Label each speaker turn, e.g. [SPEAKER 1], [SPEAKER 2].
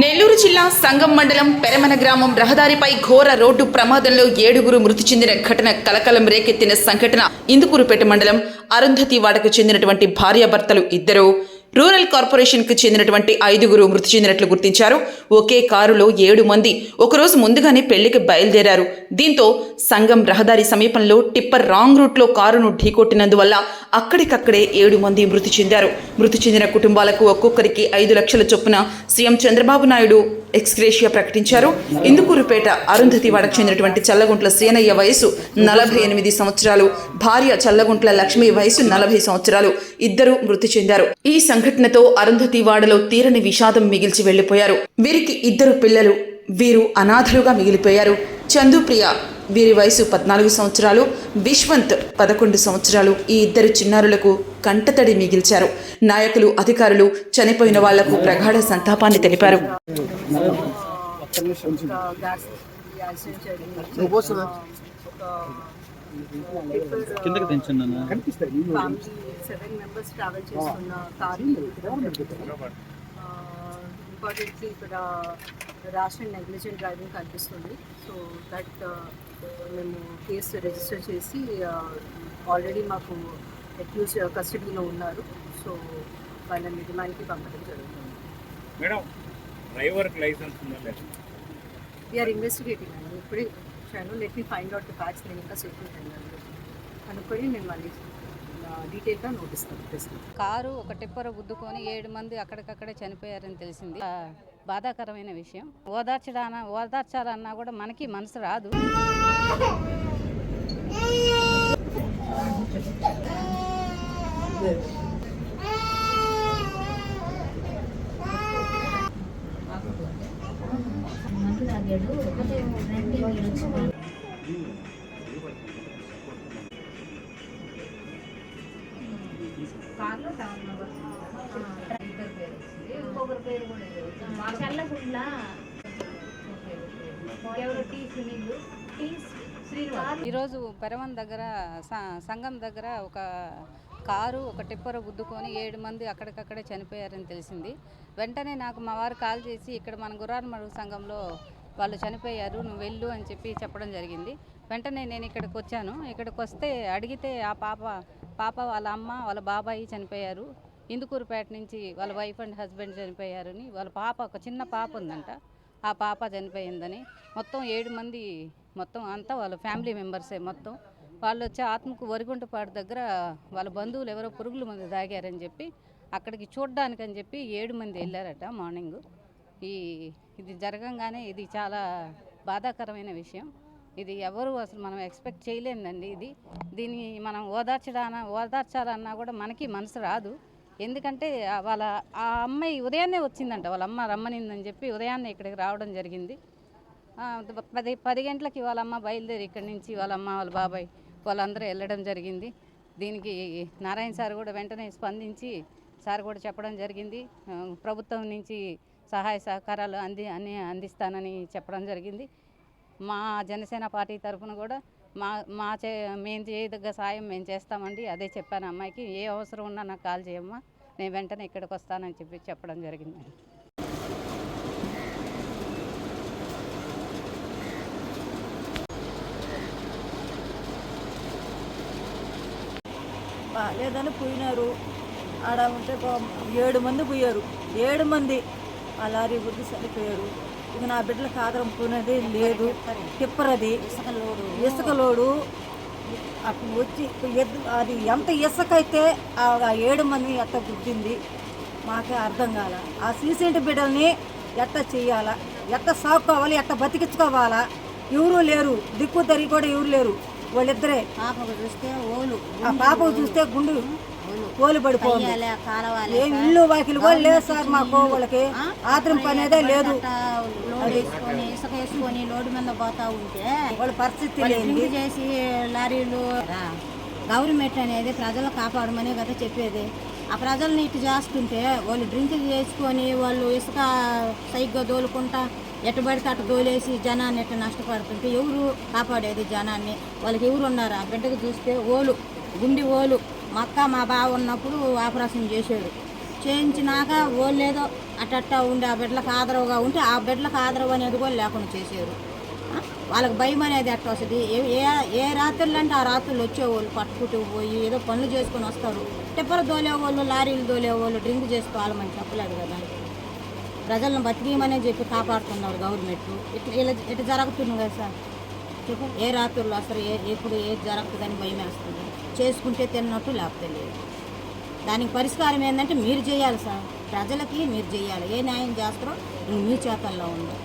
[SPEAKER 1] నెల్లూరు జిల్లా సంగం మండలం పెరమన గ్రామం రహదారిపై ఘోర రోడ్డు ప్రమాదంలో ఏడుగురు మృతి చెందిన ఘటన కలకలం రేకెత్తిన సంఘటన. ఇందుకూరుపేట మండలం అరుంధతి వాడకు చెందినటువంటి భార్యాభర్తలు ఇద్దరు. రూరల్ కార్పొరేషన్కు చెందినటువంటి ఐదుగురు మృతి చెందినట్లు గుర్తించారు. ఒకే కారులో ఏడు మంది ఒకరోజు ముందుగానే పెళ్ళికి బయలుదేరారు. దీంతో సంగం రహదారి సమీపంలో టిప్పర్ రాంగ్ రూట్లో కారును ఢీకొట్టినందువల్ల అక్కడికక్కడే ఏడు మంది మృతి చెందారు. మృతి చెందిన కుటుంబాలకు ఒక్కొక్కరికి ఐదు లక్షల చొప్పున సీఎం చంద్రబాబు నాయుడు ఎక్స్గ్రేషియా ప్రకటించారు. ఇందుకూరుపేట అరుంధతి వాడకు చెందినటువంటి చల్లగుంట్ల సేనయ్య వయసు నలభై ఎనిమిది సంవత్సరాలు. భార్య చల్లగుంట్ల లక్ష్మి వయసు నలభై సంవత్సరాలు. ఇద్దరు మృతి చెందారు. ఈ సంఘటనతో అరుంధతి వాడలో తీరని విషాదం మిగిల్చి వెళ్ళిపోయారు వీరికి ఇద్దరు పిల్లలు. వీరు అనాథలుగా మిగిలిపోయారు. చందుప్రియ వీరి వయసు పద్నాలుగు సంవత్సరాలు విశ్వంత్ పదకొండు సంవత్సరాలు. ఈ ఇద్దరు చిన్నారులకు కంటతడి మిగిల్చారు. నాయకులు అధికారులు చనిపోయిన వాళ్ళకు ప్రగాఢ సంతాపాన్ని తెలిపారు.
[SPEAKER 2] కిందకి
[SPEAKER 3] ఫ్యామిలీ సెవెన్ మెంబర్స్ ట్రావెల్ చేస్తున్న కార్. ఇంపార్టెంట్లీ ఇక్కడ అండ్ నెగ్లిజెంట్ డ్రైవింగ్ కనిపిస్తుంది. సో దట్ మేము కేసు రిజిస్టర్ చేసి ఆల్రెడీ మాకు అక్యూజ్ కస్టడీలో ఉన్నారు. సో వాళ్ళని రిమాండ్కి పంపడం జరుగుతుంది.
[SPEAKER 4] మేడం డ్రైవర్కి లైసెన్స్
[SPEAKER 3] వీఆర్ ఇన్వెస్టిగేటింగ్ అండి ఇప్పుడే వచ్చాను let me find out the facts నేను ఇంకా సేఫ్టీ కనుక్కొని నేను మళ్ళీ డీటెయిల్గా
[SPEAKER 5] కారు ఒక టిప్పర్ గుద్దుకొని ఏడు మంది అక్కడికక్కడే చనిపోయారని తెలిసింది. ఆ, బాధాకరమైన విషయం. ఓదార్చడాన ఓదార్చాలన్నా కూడా మనకి మనసు రాదు. ఈరోజు పెరవన్ దగ్గర సంఘం దగ్గర ఒక కారు ఒక టిప్పర్ గుద్దుకొని ఏడు మంది అక్కడికక్కడే చనిపోయారని తెలిసింది. వెంటనే నాకు మా వారు కాల్ చేసి ఇక్కడ మన గుర్రారమడుగు సంఘంలో వాళ్ళు చనిపోయారు నువ్వు వెళ్ళు అని చెప్పి చెప్పడం జరిగింది. వెంటనే నేను ఇక్కడికి వచ్చాను. ఇక్కడికి వస్తే అడిగితే ఆ పాప పాప వాళ్ళ అమ్మ వాళ్ళ బాబాయి చనిపోయారు. ఇందుకూరుపేట నుంచి వాళ్ళ వైఫ్ అండ్ హస్బెండ్ చనిపోయారని వాళ్ళ పాప ఒక చిన్న పాప ఉందంట. ఆ పాప చనిపోయిందని. మొత్తం ఏడు మంది మొత్తం అంతా వాళ్ళ ఫ్యామిలీ మెంబర్సే మొత్తం. వాళ్ళు వచ్చి ఆత్మకు వరిగుంటపాడు దగ్గర వాళ్ళ బంధువులు ఎవరో పురుగుల మంది తాగారని చెప్పి అక్కడికి చూడ్డానికని చెప్పి ఏడు మంది వెళ్ళారట మార్నింగ్. ఈ ఇది జరగంగానే ఇది చాలా బాధాకరమైన విషయం. ఇది ఎవరు అసలు మనం ఎక్స్పెక్ట్ చేయలేదండి ఇది. దీన్ని మనం ఓదార్చడాన ఓదార్చాలన్నా కూడా మనకి మనసు రాదు. ఎందుకంటే వాళ్ళ ఆ అమ్మాయి ఉదయాన్నే వచ్చిందంట వాళ్ళ అమ్మ రమ్మనిందని చెప్పి ఉదయాన్నే ఇక్కడికి రావడం జరిగింది. పది పది గంటలకి వాళ్ళ అమ్మ బయలుదేరి ఇక్కడి నుంచి వాళ్ళ అమ్మ వాళ్ళ బాబాయ్ వాళ్ళందరూ వెళ్ళడం జరిగింది. దీనికి నారాయణ సార్ కూడా వెంటనే స్పందించి సార్ కూడా చెప్పడం జరిగింది. ప్రభుత్వం నుంచి సహాయ సహకారాలు అంది అని అందిస్తానని చెప్పడం జరిగింది. మా జనసేన పార్టీ తరఫున కూడా మా మా చే మేము చేయదగ్గ సాయం మేము చేస్తామండి. అదే చెప్పాను అమ్మాయికి ఏ అవసరం ఉన్నా నాకు కాల్ చేయమ్మా. నేను వెంటనే ఇక్కడికి వస్తానని చెప్పి చెప్పడం జరిగింది
[SPEAKER 6] లేదని పోయినారు. ఆడ ఉంటే ఏడు మంది పోయారు. ఏడు మంది. ఆ లారీ గుర్తు చనిపోయారు ఇక నా బిడ్డలకు ఆధారం పోయినది లేదు. టిప్పర్ అది ఇసుక లోడు అప్పుడు వచ్చి అది ఎంత ఇసుక అయితే ఆ ఏడు మంది ఎట్ట గుద్దింది మాకే అర్థం కాల. ఆ సీసీటీ బిడ్డల్ని ఎట్ట చెయ్యాలా ఎట్ట సాక్కోవాలి? ఎట్ట బతికించుకోవాలా? ఎవరు లేరు. దిక్కు తరి కూడా ఎవరు లేరు. వాళ్ళిద్దరే.
[SPEAKER 7] పాపకు చూస్తే ఓలు.
[SPEAKER 6] ఆ పాపకు చూస్తే గుండు. కోలు పడిపోయింది ఏం ఇల్లు వాకిలు కూడా లేదు సార్ మాకు వాళ్ళకి ఆత్రం పని అదే లేదు.
[SPEAKER 7] లోడ్ వేసుకొని ఇసుక వేసుకొని లోడ్ మీద పోతా ఉంటే
[SPEAKER 6] వాళ్ళ పరిస్థితి లేదు
[SPEAKER 7] చేసి లారీలు గవర్నమెంట్ అనేది ప్రజలు కాపాడమని కదా చెప్పేది. ఆ ప్రజల్ని ఇటు చేస్తుంటే వాళ్ళు డ్రింక్ చేసుకొని వాళ్ళు ఇసుక సైగ్గా దోలుకుంటా ఎటు పడితే అటు దోలేసి జనాన్ని ఎట్టు నష్టపడుతుంటే ఎవరు కాపాడేది జనాన్ని? వాళ్ళకి ఎవరు ఉన్నారు ఆ బిడ్డకు చూస్తే ఓలు గుండి ఓలు. మా అక్క మా బావ ఉన్నప్పుడు ఆపరేషన్ చేశాడు చేయించినాక వాళ్ళు ఏదో అట్టట్టా ఉండి ఆ బిడ్డలకు ఆదరవుగా ఉంటే ఆ బిడ్డలకు ఆదరవు అనేది కూడా లేకుండా చేసారు. వాళ్ళకి భయం అనేది ఎట్ట వస్తుంది? ఏ- ఏ ఏ రాత్రులు అంటే ఆ రాత్రులు వచ్చేవాళ్ళు పట్టుకుంటూ పోయి ఏదో పనులు చేసుకొని వస్తారు. టిప్పర్ దోలేవాళ్ళు లారీలు దోలేవాళ్ళు డ్రింక్ చేసుకోవాలని చెప్పలేదు కదా. ప్రజలను బతికేయమనే చెప్పి కాపాడుతున్నారు గవర్నమెంట్. ఇట్లా ఇలా ఇట్లా జరుగుతుంది కదా సార్. చెప్పు. ఏ రాత్రులు అసలు ఏ ఎప్పుడు ఏది జరుగుతుందని భయం వేస్తుంది చేసుకుంటే తిన్నట్టు లేకపోతే లేదు. దానికి పరిష్కారం ఏంటంటే మీరు చేయాలి సార్. ప్రజలకి మీరు చేయాలి. ఏ న్యాయం చేస్తారో మీ చేతల్లో ఉంది